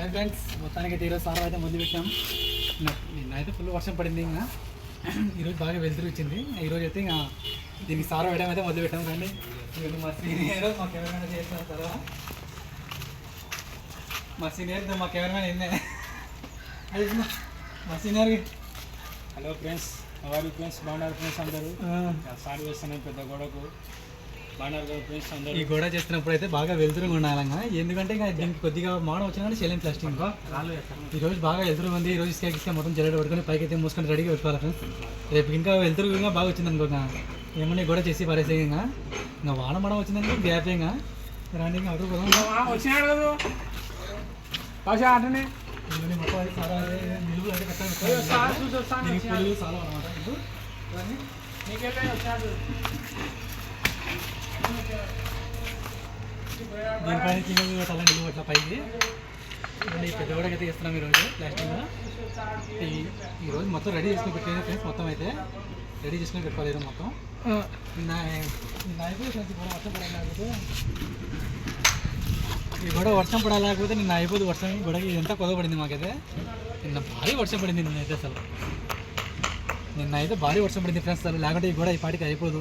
Hi friends మొత్తానికి అయితే ఈరోజు సారా అయితే మొదలు పెట్టాం. నిన్నైతే ఫుల్ వర్షం పడింది ఇంకా. ఈరోజు బాగా వెళ్తురు వచ్చింది. ఈరోజు అయితే ఇంకా దీనికి సారా వేయడం అయితే మొదలు పెట్టాం కానీ ఇవన్నీ మా సీనియర్ మా కెమెరామెన్ చేస్తున్నారు సారా. మా సీనియర్ మా కెమెరామెన్ ఏందే మా సీనియర్ హలో ఫ్రెండ్స్ వారి ఫ్రెండ్స్ బాగున్నారు ఫ్రెండ్స్ అందరూ? సారి వేస్తున్నాయి పెద్ద గొడవకు. కదా ఈ గోడ చేస్తున్నప్పుడు అయితే బాగా వెళ్తురుగా ఉండాలంగా ఎందుకంటే ఇంకా దీనికి కొద్దిగా మాడం వచ్చినా కానీ చేయలేం ప్లాస్టిక్ రాళ్ళు ఈ రోజు బాగా వెళ్తురు ఉంది. ఈ రోజు ఇసుక ఇసుక మొత్తం జల్లెడ పడుకొని పైకి అయితే మూసుకొని రెడీగా పెట్టుకోవాలి ఫ్రెండ్స్. రేపు ఇంకా వెళ్తురు ఇంకా బాగా వచ్చింది అనుకో ఏమన్నా కూడా చేసి పరేసే ఇంకా. ఇంకా వాన మడం వచ్చిందంటే గ్యాప్ ఇంకా. రాండి ఇంకా అడుగు పోదాం. వచ్చినాడు కదా కట్టాలి చాలా అనమాట దీనిపైన కింద చాలా నిలువు అట్లా పైకి. పెద్ద కూడా అయితే ఇస్తున్నాం ఈరోజు ప్లాస్టిక్ ఈ ఈరోజు మొత్తం రెడీ చేసుకుని పెట్టేది ఫ్రెండ్స్ మొత్తం అయితే. రెడీ చేసుకుని పెట్టుకోవాలి ఈరోజు మొత్తం. పడలేకపోతే ఈ గొడవ వర్షం పడలేకపోతే నిన్న అయిపోదు వర్షం గొడవ ఇదంతా కొదవబడింది మాకైతే. నిన్న భారీ వర్షం పడింది నిన్న అయితే అసలు. నిన్న అయితే భారీ వర్షం పడింది ఫ్రెండ్స్ సార్ లేకుంటే కూడా ఈ పాటికి అయిపోదు.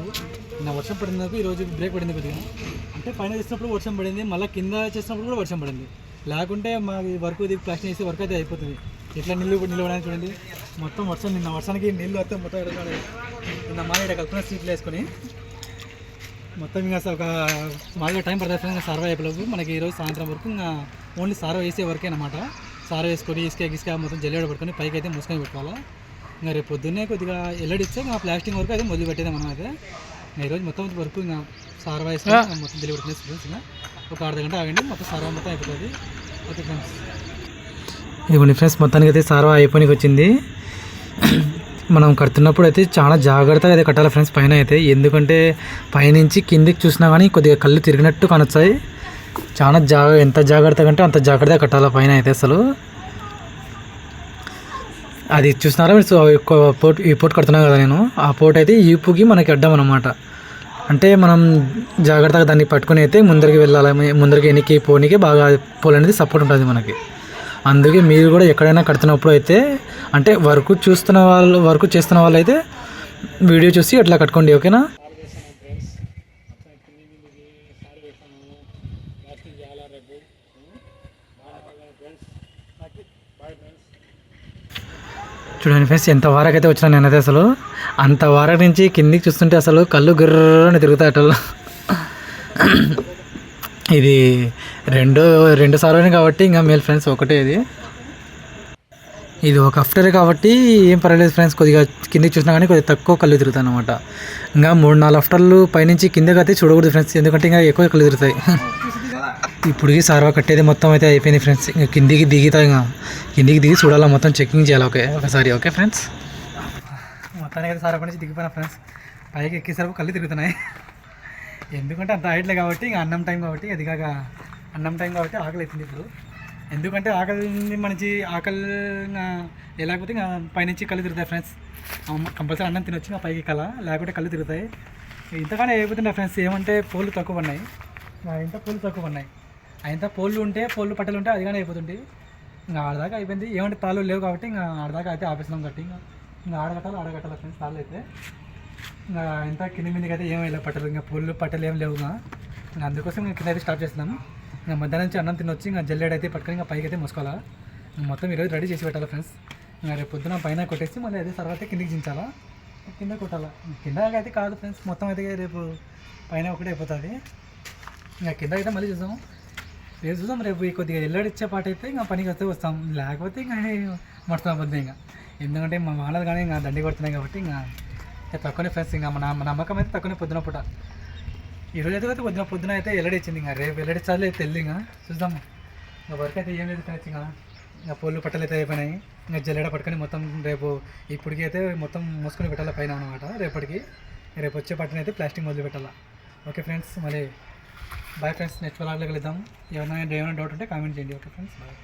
నిన్న వర్షం పడినందుకు ఈరోజు బ్రేక్ పడింది కొద్దిగా. అంటే పైన చేసినప్పుడు వర్షం పడింది మళ్ళీ కింద చేసినప్పుడు కూడా వర్షం పడింది. లేకుంటే మా వర్క్ ఇది ప్లాస్టిక్ వేసి వర్క్ అయితే అయిపోతుంది. ఎట్లా నీళ్ళు నిలవడానికి చూడండి. మొత్తం వర్షం నిన్న వర్షానికి నీళ్ళు వస్తే మొత్తం ఎడగాలి నిన్న మా ఇక్కడ కలుపుకున్న సీట్లు వేసుకొని మొత్తం ఇంకా అసలు ఒక మామూలుగా టైం పడుతుంది ఫ్రెండ్స్ సర్వే అయిపోలేదు. మనకి ఈరోజు సాయంత్రం వరకు ఇంకా ఓన్లీ సర్వ్ వేసే వరకే అనమాట సార వేసుకొని ఇసుక ఇసుక మొత్తం జల్లెడ పట్టుకొని పైకి అయితే మూసుకొని పెట్టుకోవాలి. ఇంకా రేపు పొద్దున్నే కొద్దిగా ఎల్లడిస్తే ఇంకా ప్లాస్టిక్ వరకు అయితే మొదలు పెట్టేది మనం అయితే ఈరోజు మొత్తం వరకు ఇంకా సార ఇంకా మొత్తం ఫ్రెండ్స్ ఇంకా ఒక అర్ధ గంట ఆగండి మొత్తం సారవ మొత్తం అయిపోతుంది. Okay friends. ఇదిగోండి ఫ్రెండ్స్ మొత్తానికి అయితే సారవ అయిపోయినకి వచ్చింది. మనం కడుతున్నప్పుడు అయితే చాలా జాగ్రత్తగా అయితే కట్టాలి ఫ్రెండ్స్ పైన అయితే. ఎందుకంటే పైనుంచి కిందికి చూసినా కానీ కొద్దిగా కళ్ళు తిరిగినట్టు కనొచ్చాయి. చాలా జాగ ఎంత జాగ్రత్తగా అంటే అంత జాగ్రత్తగా కట్టాలి పైన అయితే అసలు. అది చూసినారా మీరు? పోర్ట్ ఈ పోర్ట్ పోట్ ఈ పోట్ కడుతున్నాను కదా నేను. ఆ పోట్ అయితే ఈపుకి మనకి అడ్డం అనమాట అంటే మనం జాగ్రత్తగా దాన్ని పట్టుకుని అయితే ముందరికి వెళ్ళాలి. ముందరికి ఎనికి పోనీకి బాగా పోల్ అనేది సపోర్ట్ ఉంటుంది మనకి. అందుకే మీరు కూడా ఎక్కడైనా కడుతున్నప్పుడు అయితే అంటే వర్క్ చూస్తున్న వాళ్ళు వర్క్ చేస్తున్న వాళ్ళు అయితే వీడియో చూసి అట్లా కట్టుకోండి ఓకేనా? ఫ్రెండ్స్. చూడండి ఫ్రెండ్స్ ఎంత వారకు అయితే వచ్చినా నేనైతే అసలు. అంత వారకు నుంచి కిందికి చూస్తుంటే అసలు కళ్ళు గుర్రని తిరుగుతాయి అటల్ ఇది రెండో రెండు సార్లు కాబట్టి ఇంకా మేల్ ఫ్రెండ్స్ ఒకటే ఇది. ఇది ఒక ఆఫ్టర్ కాబట్టి ఏం పర్వాలేదు ఫ్రెండ్స్ కొద్దిగా కిందికి చూసినా కానీ కొద్దిగా తక్కువ కళ్ళు తిరుగుతాయి అనమాట ఇంకా మూడు నాలుగు ఆఫ్టర్లు పైనుంచి కిందకి అయితే చూడకూడదు ఫ్రెండ్స్ ఎందుకంటే ఇంకా ఎక్కువ కళ్ళు తిరుగుతాయి. ఇప్పటికి సార్వా కట్టేది మొత్తం అయితే అయిపోయింది ఫ్రెండ్స్ ఇంకా కిందికి దిగుతాయి ఇంకా. కిందికి దిగి చూడాలా మొత్తం చెకింగ్ చేయాలి ఓకే ఒకసారి ఓకే ఫ్రెండ్స్ మొత్తానికి అయితే సార్వా నుంచి దిగిపోయినా ఫ్రెండ్స్ పైకి ఎక్కేసరికి కళ్ళు తిరుగుతున్నాయి. ఎందుకంటే అంత హైట్లే కాబట్టి ఇంకా అన్నం టైం కాబట్టి అది కాక అన్నం టైం కాబట్టి ఆకలి అవుతుంది ఇప్పుడు. ఎందుకంటే ఆకలి మనకి ఆకలి ఇంకా లేకపోతే ఇంకా పైనుంచి కళ్ళు తిరుగుతాయి ఫ్రెండ్స్ కంపల్సరీ అన్నం తినొచ్చు ఇంకా పైకి కల లేకుంటే కళ్ళు తిరుగుతాయి. ఇంతగానే అయిపోతుండే ఫ్రెండ్స్ ఏమంటే పూలు తక్కువ ఉన్నాయి. ఇంత పూలు తక్కువ ఉన్నాయి. అయినంత పోళ్ళు ఉంటే పోళ్ళు పట్టలు ఉంటే అది కానీ అయిపోతుంటాయి ఇంకా ఆడదాకా అయిపోయింది. ఏమంటే తాళ్ళు లేవు కాబట్టి ఇంకా ఆడదాకా అయితే ఆపేసినాం కట్టి ఇంకా ఇంకా ఆడగట్టాలి ఆడగట్టాలి ఫ్రెండ్స్ తాళ్ళు అయితే. ఇంకా ఇంత కింద మీదకి అయితే ఏం వెళ్ళే పట్టలు ఇంకా పూలు పట్టలు ఏం లేవు ఇంకా. అందుకోసం ఇంకా కింద అయితే స్టార్ట్ చేస్తున్నాం. ఇంకా మధ్యాహ్నం నుంచి అన్నం తినొచ్చి ఇంకా జల్లెడ అయితే పట్టుకొని ఇంకా పైకి అయితే మోసుకోవాలా. మొత్తం ఈరోజు రెడీ చేసి పెట్టాలి ఫ్రెండ్స్. ఇంకా రేపు పొద్దున పైన కొట్టేసి మళ్ళీ అదే తర్వాత కిందికి దించాలా. కింద కొట్టాలా. కింద అయితే కాదు ఫ్రెండ్స్ మొత్తం అయితే రేపు పైన ఒకటే అయిపోతుంది. ఇంకా కింద అయితే మళ్ళీ చూద్దాం. రేపు చూద్దాం రేపు కొద్దిగా ఎల్లడిచ్చే పాట అయితే ఇంకా పనికి వస్తే వస్తాం. లేకపోతే ఇంకా మొత్తం అబద్ధం ఇంకా. ఎందుకంటే మా వాళ్ళది కానీ ఇంకా దండి కొడుతున్నాయి కాబట్టి ఇంకా తక్కువనే ఫ్రెండ్స్ ఇంకా మన నమ్మకం అయితే తక్కువనే పొద్దున పూట. ఈరోజు అయితే అయితే పొద్దున పొద్దున అయితే ఎల్లడిచ్చింది ఇంకా. రేపు ఎల్లడిచ్చాలి తెలియదు ఇంకా. చూద్దాం. ఇంకా వర్క్ అయితే ఏం లేదు ఫ్రెండ్స్ ఇంకా. ఇంకా పొల్లు పట్టలు అయితే అయిపోయినాయి. ఇంకా జల్లెడ పట్టుకొని మొత్తం రేపు ఇప్పటికి అయితే మొత్తం మూసుకొని పెట్టాలి పైన అనమాట రేపటికి రేపు వచ్చే పట్టునైతే అయితే ప్లాస్టిక్ మొదలు పెట్టాలా ఓకే ఫ్రెండ్స్ మళ్ళీ బాయ్ ఫ్రెండ్స్ నెక్స్ట్ వాళ్ళకి వెళ్దాం ఏమైనా ఏమైనా డౌట్ ఉంటే కామెంట్ చేయండి ఓకే ఫ్రెండ్స్ బాయ్